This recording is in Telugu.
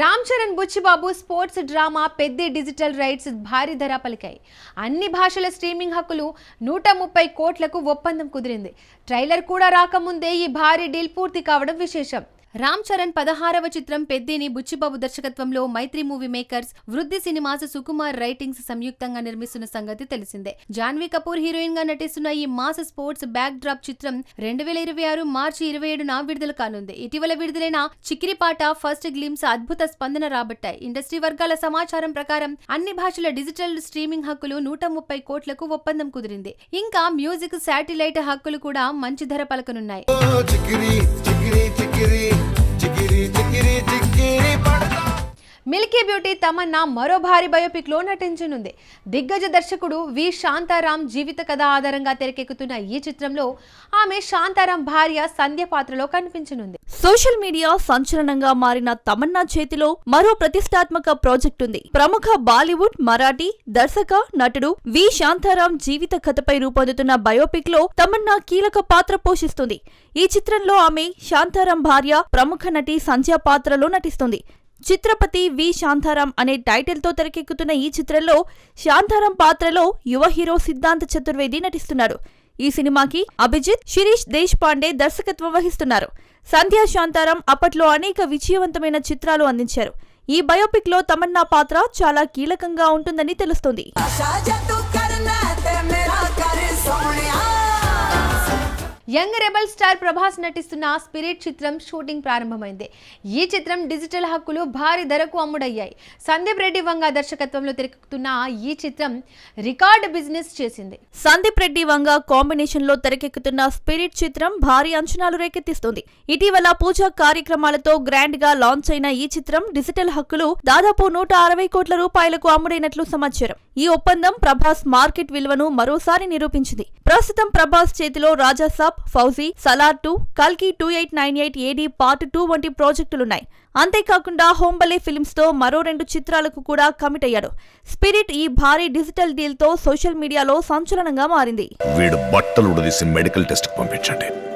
రామ్ చరణ్ బుచ్చిబాబు స్పోర్ట్స్ డ్రామా పెద్ద డిజిటల్ రైట్స్ భారీ ధర పలికాయి. అన్ని భాషల స్ట్రీమింగ్ హక్కులు నూట ముప్పై కోట్లకు ఒప్పందం కుదిరింది. ట్రైలర్ కూడా రాకముందే ఈ భారీ డీల్ పూర్తి కావడం విశేషం. రామ్ చరణ్ పదహారవ చిత్రం పెద్దిని బుచ్చిబాబు దర్శకత్వంలో Mythri movie makers Vriddhi cinemas Sukumar writings సంయుక్తంగా నిర్మిస్తున్న సంగతి తెలిసిందే. జాన్వీ కపూర్ హీరోయిన్గా నటిస్తున్న ఈ మాస్ స్పోర్ట్స్ బ్యాక్ డ్రాప్ చిత్రం రెండు వేల ఇరవై ఆరు మార్చి ఇరవై ఏడున విడుదల కానుంది. ఇటీవల విడుదలైన చిక్కిరిపాట ఫస్ట్ గ్లిమ్స్ అద్భుత స్పందన రాబట్టాయి. ఇండస్ట్రీ వర్గాల సమాచారం ప్రకారం అన్ని భాషల డిజిటల్ స్ట్రీమింగ్ హక్కులు నూట ముప్పై కోట్లకు ఒప్పందం కుదిరింది. ఇంకా మ్యూజిక్ శాటిలైట్ హక్కులు కూడా మంచి ధర పలకనున్నాయి. పడతా. మిల్కీ బ్యూటీ తమన్నా మరో భారీ బయోపిక్లో నటించనుంది. దిగ్గజ దర్శకుడు వి. శాంతారాం జీవిత కథ ఆధారంగా తెరకెక్కుతున్న ఈ చిత్రంలో ఆమె శాంతారాం భార్య సంధ్య పాత్రలో కనిపించనుంది. సోషల్ మీడియా సంచలనంగా మారిన తమన్నా చేతిలో మరో ప్రతిష్టాత్మక ప్రాజెక్ట్ ఉంది. ప్రముఖ బాలీవుడ్ మరాఠీ దర్శక నటుడు వి. శాంతారాం జీవిత కథపై రూపొందుతున్న బయోపిక్లో తమన్నా కీలక పాత్ర పోషిస్తుంది. ఈ చిత్రంలో ఆమె శాంతారాం భార్య ప్రముఖ నటి సంధ్య పాత్రలో నటిస్తుంది. చిత్రపతి వి. శాంతారాం అనే టైటిల్తో తెరకెక్కుతున్న ఈ చిత్రంలో శాంతారాం పాత్రలో యువ హీరో సిద్ధాంత చతుర్వేది నటిస్తున్నాడు ఈ సినిమాకి అభిజిత్ శిరీష్ దేశ్ పాండే దర్శకత్వం వహిస్తున్నారు. సంధ్యా శాంతారాం అప్పట్లో అనేక విజయవంతమైన చిత్రాలు అందించారు. ఈ బయోపిక్లో తమన్నా పాత్ర చాలా కీలకంగా ఉంటుందని తెలుస్తుంది. యంగ్ రెబల్ స్టార్ ప్రభాస్ నటిస్తున్న స్పిరిట్ చిత్రం షూటింగ్ ప్రారంభమైంది. ఈ చిత్రం డిజిటల్ హక్కులు భారీ ధరకు అమ్ముడయ్యాయి. సందీప్ రెడ్డి వంగ దర్శకత్వంలో తెరకెక్కుతున్న ఈ చిత్రం రికార్డ్ బిజినెస్ చేసింది. సందీప్ రెడ్డి వంగ కాంబినేషన్లో తెరకెక్కుతున్న స్పిరిట్ చిత్రం భారీ అంచనాలు రేకెత్తిస్తుంది. ఇటీవల పూజా కార్యక్రమాలతో గ్రాండ్గా లాంచ్ అయిన ఈ చిత్రం డిజిటల్ హక్కులు దాదాపు నూట అరవై కోట్ల రూపాయలకు అమ్ముడైనట్లు సమాచారం. ఈ ఒప్పందం ప్రభాస్ మార్కెట్ విలువను మరోసారి నిరూపించింది. ప్రస్తుతం ప్రభాస్ చేతిలో రాజాసాబ్ ఫౌజీ సలార్ టూ కల్కి two eight nine eight AD part two వంటి ప్రాజెక్టులున్నాయి. అంతేకాకుండా హోంబలే ఫిల్మ్స్తో మరో రెండు చిత్రాలకు కూడా కమిట్ అయ్యాడు. స్పిరిట్ ఈ భారీ డిజిటల్ డీల్తో సోషల్ మీడియాలో సంచలనంగా మారింది. వీడు బట్టలు ఉడదీసి మెడికల్ టెస్ట్ పంపించండి.